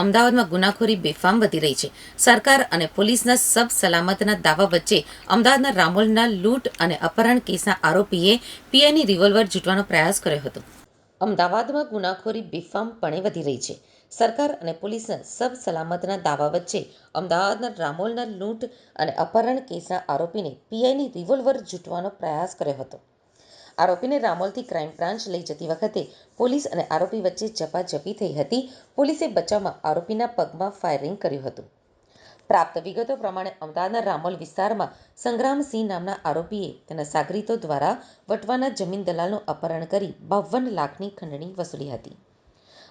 અમદાવાદમાં ગુનાખોરી બેફામ વધી રહી છે. સરકાર અને પોલીસના સબ સલામતના દાવા વચ્ચે અમદાવાદના રામોલના લૂંટ અને અપહરણ કેસના આરોપીએ પીઆઈની રિવોલ્વર જૂટવાનો પ્રયાસ કર્યો હતો. અમદાવાદમાં ગુનાખોરી બેફામપણે વધી રહી છે. સરકાર અને પોલીસના સબ સલામતના દાવા વચ્ચે અમદાવાદના રામોલના લૂંટ અને અપહરણ કેસના આરોપીને પીઆઈની રિવોલ્વર જૂટવાનો પ્રયાસ કર્યો હતો. આરોપીને રામોલથી ક્રાઇમ બ્રાન્ચ લઈ જતી વખતે પોલીસ અને આરોપી વચ્ચે ઝપાઝપી થઈ હતી. પોલીસે બચાવમાં આરોપીના પગમાં ફાયરિંગ કર્યું હતું. પ્રાપ્ત વિગતો પ્રમાણે અમદાવાદના રામોલ વિસ્તારમાં સંગ્રામસિંહ નામના આરોપીએ તેના સાગરીતો દ્વારા વટવાના જમીન દલાલનું અપહરણ કરી બાવન લાખની ખંડણી વસૂલી હતી.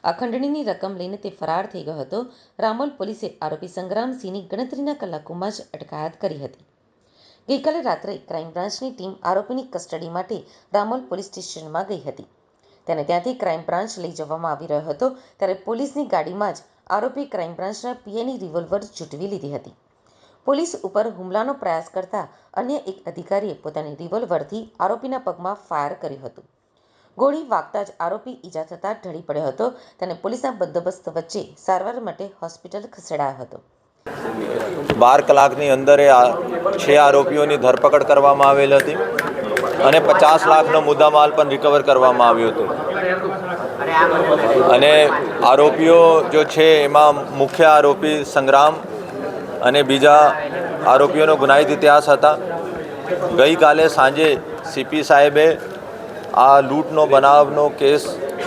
આ ખંડણીની રકમ લઈને તે ફરાર થઈ ગયો હતો. રામોલ પોલીસે આરોપી સંગ્રામસિંહની ગણતરીના કલાકોમાં જ અટકાયત કરી હતી. ગઈકાલે રાત્રે ક્રાઇમ બ્રાન્ચની ટીમ આરોપીની કસ્ટડી માટે રામોલ પોલીસ સ્ટેશનમાં ગઈ હતી. તેને ત્યાંથી ક્રાઇમ બ્રાન્ચ લઈ જવામાં આવી રહ્યો હતો, ત્યારે પોલીસની ગાડીમાં જ આરોપી ક્રાઇમ બ્રાન્ચના પીએની રિવોલ્વર ઝૂંટવી લીધી હતી. પોલીસ ઉપર હુમલાનો પ્રયાસ કરતા અન્ય એક અધિકારીએ પોતાની રિવોલ્વરથી આરોપીના પગમાં ફાયર કર્યું હતું. ગોળી વાગતા જ આરોપી ઈજા થતાં ઢળી પડ્યો હતો, તેને પોલીસના બંદોબસ્ત વચ્ચે સારવાર માટે હોસ્પિટલ ખસેડાયો હતો. બાર કલાકની અંદર એ છ આરોપીઓની ધરપકડ કરવામાં આવેલ હતી અને પચાસ લાખનો મુદ્દામાલ પણ રિકવર કરવામાં આવ્યો હતો. અને આરોપીઓ જો છે એમાં મુખ્ય આરોપી સંગ્રામ અને બીજા આરોપીઓનો ગુનાહિત ઇતિહાસ હતા. ગઈકાલે સાંજે સીપી સાહેબે આ લૂંટનો, બનાવનો કેસ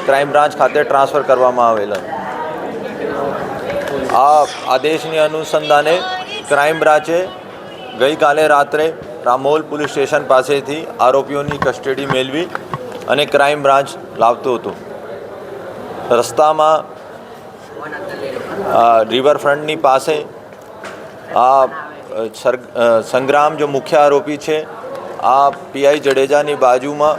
ક્રાઇમ બ્રાન્ચ ખાતે ટ્રાન્સફર કરવામાં આવેલો આ આદેશની અનુસંધાને ક્રાઇમ બ્રાન્ચે ગઈકાલે રાત્રે રામોલ પોલીસ સ્ટેશન પાસેથી આરોપીઓની કસ્ટડી મેળવી અને ક્રાઇમ બ્રાન્ચ લાવતો હતો. રસ્તામાં રિવરફ્રન્ટની પાસે આ સંગ્રામ જો મુખ્ય આરોપી છે, આ પીઆઈ જડેજાની બાજુમાં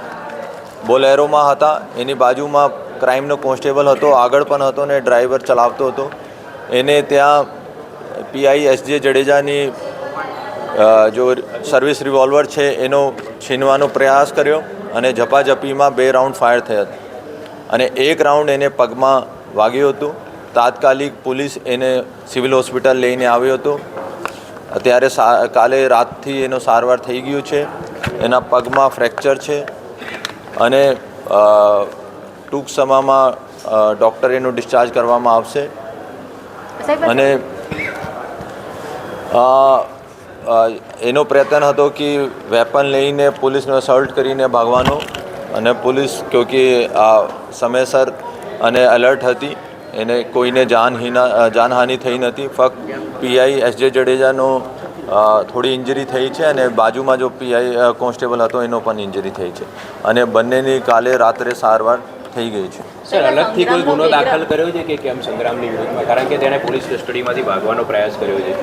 બોલેરોમાં હતા. એની બાજુમાં ક્રાઇમનો કોન્સ્ટેબલ હતો, આગળ પણ હતો ને ડ્રાઈવર ચલાવતો હતો. એને ત્યાં પીઆઈ એસજે જડેજાની જો સર્વિસ રિવોલ્વર છે, એનો છીનવાનો પ્રયાસ કર્યો અને ઝપાઝપીમાં બે રાઉન્ડ ફાયર થયા અને એક રાઉન્ડ એને પગમાં વાગ્યું હતું. તાત્કાલિક પોલીસ એને સિવિલ હોસ્પિટલ લઈને આવ્યો હતો. અત્યારે કાલે રાતથી એનો સારવાર થઈ ગયું છે. એના પગમાં ફ્રેક્ચર છે. અને ટૂંક સમયમાં ડૉક્ટર એનું ડિસ્ચાર્જ કરવામાં આવશે. અને એનો પ્રયત્ન હતો કે વેપન લઈને પોલીસને અસોલ્ટ કરીને ભાગવાનો અને પોલીસ ક્યોંકિ સમયસર અને એલર્ટ હતી એને કોઈને જાનહીના જાનહાનિ થઈ નથી. ફક્ત પીઆઈ એસજે જડેજાનો અ, થોડી ઇન્જરી થઈ છે અને બાજુમાં જો પીઆઈ કોન્સ્ટેબલ હતો એનો પણ ઇન્જરી થઈ છે. અને બંનેની કાલે રાત્રે સારવાર થઈ ગઈ છે. સર અલગથી કોઈ ગુનો દાખલ કર્યો છે કે કેમ સંગ્રામની વિરુદ્ધમાં? કારણ કે તેણે પોલીસ કસ્ટડીમાંથી ભાગવાનો પ્રયાસ કર્યો છે.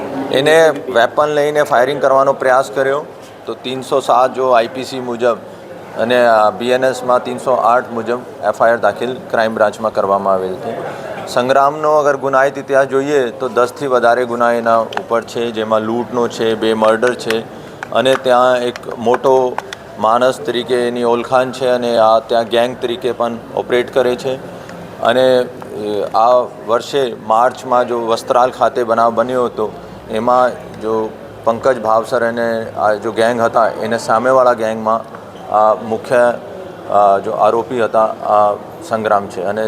એને વેપન લઈને ફાયરિંગ કરવાનો પ્રયાસ કર્યો. તો ત્રણસો સાત જો આઈપીસી મુજબ અને બીએનએસમાં તીનસો આઠ મુજબ એફઆઈઆર દાખલ ક્રાઇમ બ્રાન્ચમાં કરવામાં આવેલ છે. સંગ્રામનો અગર ગુનાહિત ઇતિહાસ જોઈએ તો દસથી વધારે ગુના એના ઉપર છે જેમાં લૂંટનો છે બે મર્ડર છે અને ત્યાં એક મોટો માણસ તરીકે એની ઓળખાણ છે અને આ ત્યાં ગેંગ તરીકે પણ ઓપરેટ કરે છે. અને આ વર્ષે માર્ચમાં જો વસ્ત્રાલ ખાતે બનાવ બન્યો હતો, એમાં જો પંકજ ભાવસર અને આ જો ગેંગ હતા, એને સામેવાળા ગેંગમાં આ મુખ્ય જો આરોપી હતા, આ સંગ્રામ છે. અને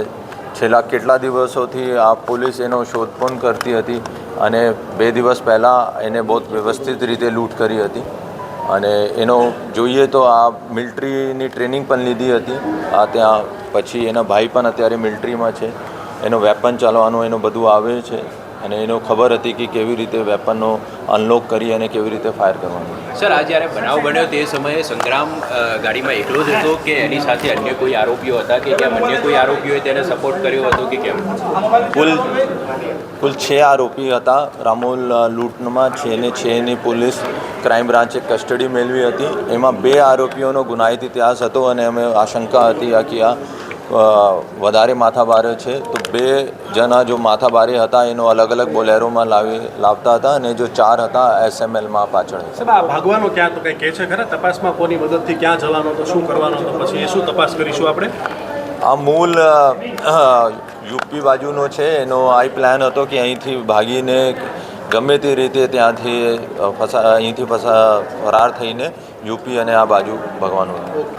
છેલ્લા કેટલા દિવસોથી આ પોલીસ એનો શોધખોળ કરતી હતી અને બે દિવસ પહેલાં એને બહુ વ્યવસ્થિત રીતે લૂંટ કરી હતી. અને એનો જોઈએ તો આ મિલિટરીની ટ્રેનિંગ પણ લીધી હતી. આ ત્યાં પછી એના ભાઈ પણ અત્યારે મિલિટરીમાં છે. એનો વેપન ચાલવાનું, એનું બધું આવે છે. અને એનો ખબર હતી કે કેવી રીતે વેપનનો અનલોક કરી અને કેવી રીતે ફાયર કરવાનું. સર આ જ્યારે બનાવ બન્યો તે સમયે સંગ્રામ ગાડીમાં એકલો જ હતો કે એની સાથે અન્ય કોઈ આરોપીઓ હતા કે કેમ? અન્ય કોઈ આરોપીઓએ તેને સપોર્ટ કર્યો હતો કે કેમ? કુલ કુલ છ આરોપી હતા. રામોલ લૂંટમાં છે ને છની પોલીસ ક્રાઇમ બ્રાન્ચે કસ્ટડી મેળવી હતી. એમાં બે આરોપીઓનો ગુનાહિત ઇતિહાસ હતો અને અમે આશંકા હતી આ કે આ વધારે માથાભારે છે. તો બે જણા જો માથાબારી હતા એનો અલગ અલગ બોલેરોમાં લાવી લાવતા હતા અને જો ચાર હતા એસએમએલમાં પાછળ. ભાગવાનો ક્યાં તો કંઈ કહે છે? ખરા તપાસમાં કોની મદદથી ક્યાં જવાનો તો શું કરવાનો તો પછી એ શું તપાસ કરીશું આપણે? આ મૂળ યુપી બાજુનો છે એનો આઈ પ્લાન હતો કે અહીંથી ભાગીને ગમે તે રીતે ત્યાંથી ફસા અહીંથી ફસા ફરાર થઈને યુપી અને આ બાજુ ભગવાનું